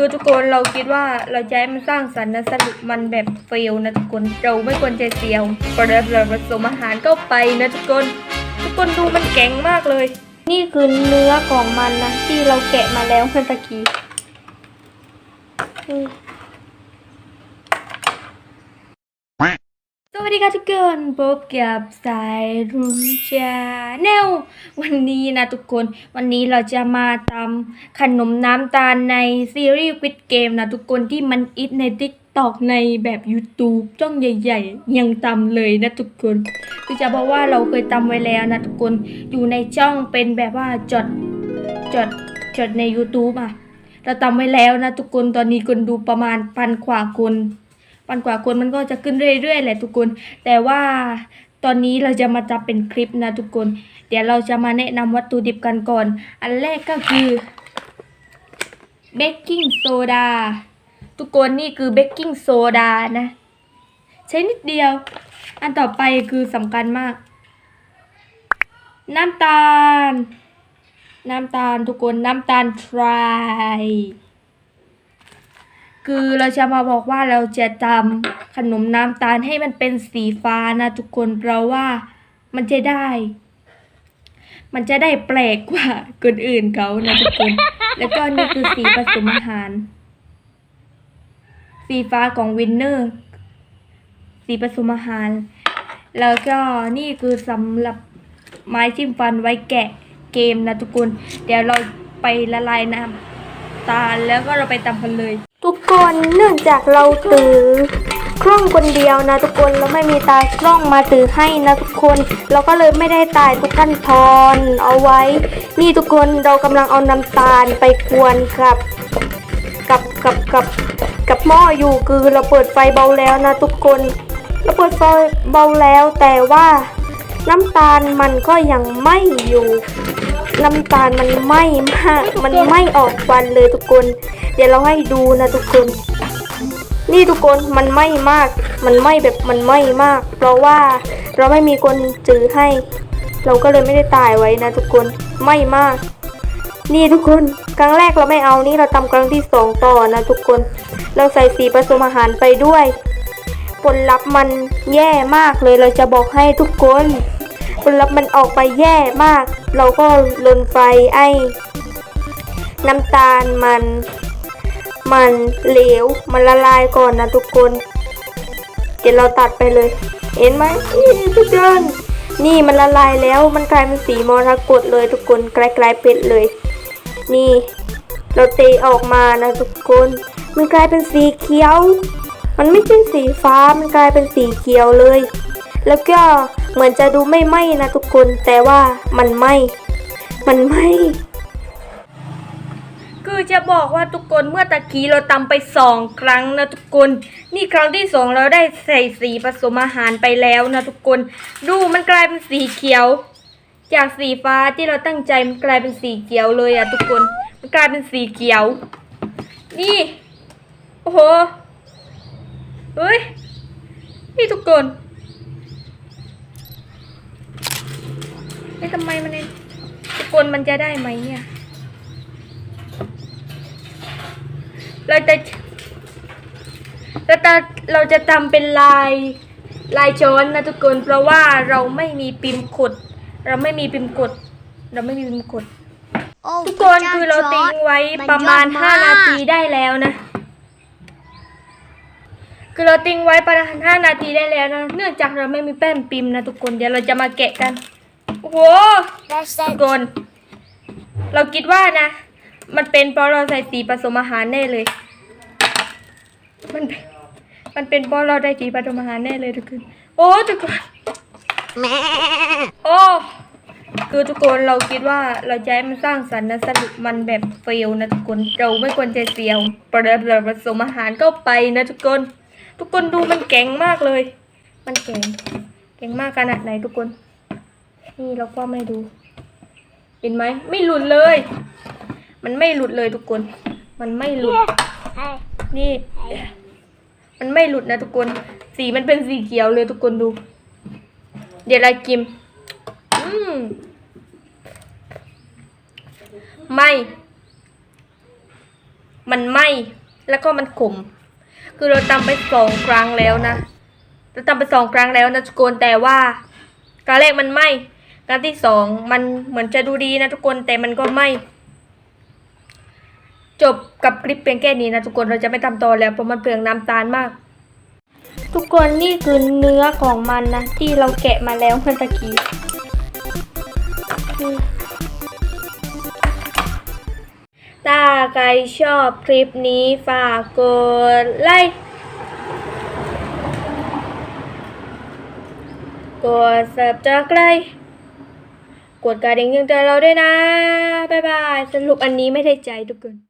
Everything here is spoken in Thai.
คือทุกคนเราคิดว่าเราจะให้มันสร้างสรรค์นะสรุปมันแบบเฟลนะทุกคนเราไม่ควรใจเสียวประเดิมเราผสมอาหารเข้าไปนะทุกคนทุกคนดูมันแข็งมากเลย นี่คือเนื้อของมันนะที่เราแกะมาแล้วเมื่อตะกี้อืมส วัสดีค่ะทุกคนพบกับสายรุ้งชาแนลวันนี้นะทุกคน วันนี้เราจะมาทำขนมน้ำตาลในซีรีส์วิดเกมนะทุกคนที่มันอิทใน t ิ k t o k ในแบบ YouTube จ้องใหญ่ ๆ ยังตำเลยนะทุกคน คือจะบอกว่าเราเคยตำไว้แล้วนะทุกคนอยู่ในช่องเป็นแบบว่าจดจดจดใน YouTube อะ เราตำไว้แล้วนะทุกคนตอนนี้คนดูประมาณพันกว่าคน พันกว่าคนมันก็จะขึ้นเรื่อยๆแหละทุกคน แต่ว่าตอนนี้เราจะมาจับเป็นคลิปนะทุกคน เดี๋ยวเราจะมาแนะนำวัตถุดิบกันก่อน อันแรกก็คือเบกกิ้งโซดาทุกคนนี่คือเบกกิ้งโซดานะ ใช้นิดเดียว อันต่อไปคือสำคัญมาก น้ำตาล น้ำตาลทุกคนน้ำตาลทราย คือเราจะมาบอกว่าเราจะทำขนมน้ำตาลให้มันเป็นสีฟ้านะทุกคนเพราะว่ามันจะได้ มันจะได้แปลกกว่าคนอื่นเขานะทุกคน แล้วก็นี่คือสีผสมอาหาร สีฟ้าของวินเนอร์ สีผสมอาหาร แล้วก็นี่คือสำหรับไม้จิ้มฟันไว้แกะเกมนะทุกคน เดี๋ยวเราไปละลายน้ำตาลแล้วก็เราไปตำกันเลย ทุกคนเนื่องจากเราถือเครื่องคนเดียวนะทุกคนเราไม่มีตากล้องมาถือให้นะทุกคน เราก็เลยไม่ได้ตายทุกขั้นตอนเอาไว้ นี่ทุกคนเรากำลังเอาน้ำตาลไปกวนครับ กับกับกับกับหม้ออยู่คือเราเปิดไฟเบาแล้วนะทุกคนเราเปิดไฟเบาแล้วแต่ว่าน้ำตาลมันก็ยังไม้อยู่ น้ำตาลมันไหม้มาก มันไหม้ออกควันเลยทุกคน เดี๋ยวเราให้ดูนะทุกคน นี่ทุกคนมันไหม้มาก มันไหม้แบบมันไหม้มาก เพราะว่าเราไม่มีคนจื้อให้ เราก็เลยไม่ได้ตายไว้นะทุกคนไหม้มาก นี่ทุกคนครั้งแรกเราไม่เอานี่เราทำครั้งที่สองต่อนะทุกคน เราใส่สีผสมอาหารไปด้วย ผลลัพธ์มันแย่มากเลยเราจะบอกให้ทุกคน ผลลัพธ์มันออกไปแย่มาก เราก็ลนไฟไอ้น้ำตาลมัน มันเหลว มันละลายก่อนนะทุกคน เดี๋ยวเราตัดไปเลย เห็นไหมนี่ทุกคนนี่มันละลายแล้วมันกลายเป็นสีมรกตเลยทุกคนกลายๆเพชรเลย นี่ เราเตะออกมานะทุกคน มันกลายเป็นสีเขียว มันไม่ใช่สีฟ้ามันกลายเป็นสีเขียวเลย แล้วก็ เหมือนจะดูไม่ไหมนะทุกคน แต่ว่ามันไหมมันไหมคือจะบอกว่าทุกคนเมื่อตะกี้เราตำไปสองครั้งนะทุกคน นี่ครั้งที่สองเราได้ใส่สีผสมอาหารไปแล้วนะทุกคน ดูมันกลายเป็นสีเขียว จากสีฟ้าที่เราตั้งใจมันกลายเป็นสีเขียวเลยอะทุกคน มันกลายเป็นสีเขียว นี่ โอ้โหเฮ้ย นี่ทุกคน เอ๊ะทำไมมันเองทุกคนมันจะได้ไหมเนี่ย เราจะเราจะเราจะทำเป็นลายลายช้อนนะทุกคนเพราะว่าเราไม่มีปิมกด เราไม่มีปิมกด เราไม่มีปิมกดโอ้ทุกคนคือเราติ้งไว้ประมาณนยอดห้านาทีได้แล้วนะ คือเราติ้งไว้ประมาณห้านาทีได้แล้วนะ เนื่องจากเราไม่มีแป้นปิมนะทุกคน เดี๋ยวเราจะมาแกะกันโอ้โห That's ทุ it กคน เราคิดว่านะ มันเป็นเพราะเราใส่สีผสมอาหารแน่เลย มันเป็นมันเป็นเพราะเราได้สีผสมอาหารแน่เลยทุกคน โอ้ทุกคน โอ้ คือทุกคนเราคิดว่าเราจะให้มันสร้างสรรค์นะสรุปมันแบบเฟลนะทุกคน เราไม่ควรใจเสียวประเดี๋ยวเราผสมอาหารเข้าไปนะทุกคน ทุกคนดูมันแข็งมากเลย มันแข็งแข็งมากขนาดไหนทุกคน นี่เราก็ไม่ดู เห็นไหมไม่หลุดเลย มันไม่หลุดเลยทุกคน มันไม่หลุด นี่ มันไม่หลุดนะทุกคน สีมันเป็นสีเขียวเลยทุกคนดู เดี๋ยวเรากิมอืมไม่ มันไหม้แล้วก็มันขม คือเราตำไปสองครั้งแล้วนะ เราตำไปสองครั้งแล้วนะทุกคนแต่ว่าครั้งแรกมันไหม้ ครั้งที่สองมันเหมือนจะดูดีนะทุกคนแต่มันก็ไม้จบกับคลิปเพียงแค่นี้นะทุกคนเราจะไม่ทำต่อแล้วเพราะมันเปลืองน้ำตาลมาก ทุกคนนี่คือเนื้อของมันนะ ที่เราแกะมาแล้วเมื่อตะกี้ถ้าใครชอบคลิปนี้ฝากกดไลค์ กด subscribe กดกระดิ่งยังเตือนเราด้วยนะ บ๊ายบาย สรุปอันนี้ไม่ได้ใจทุกคน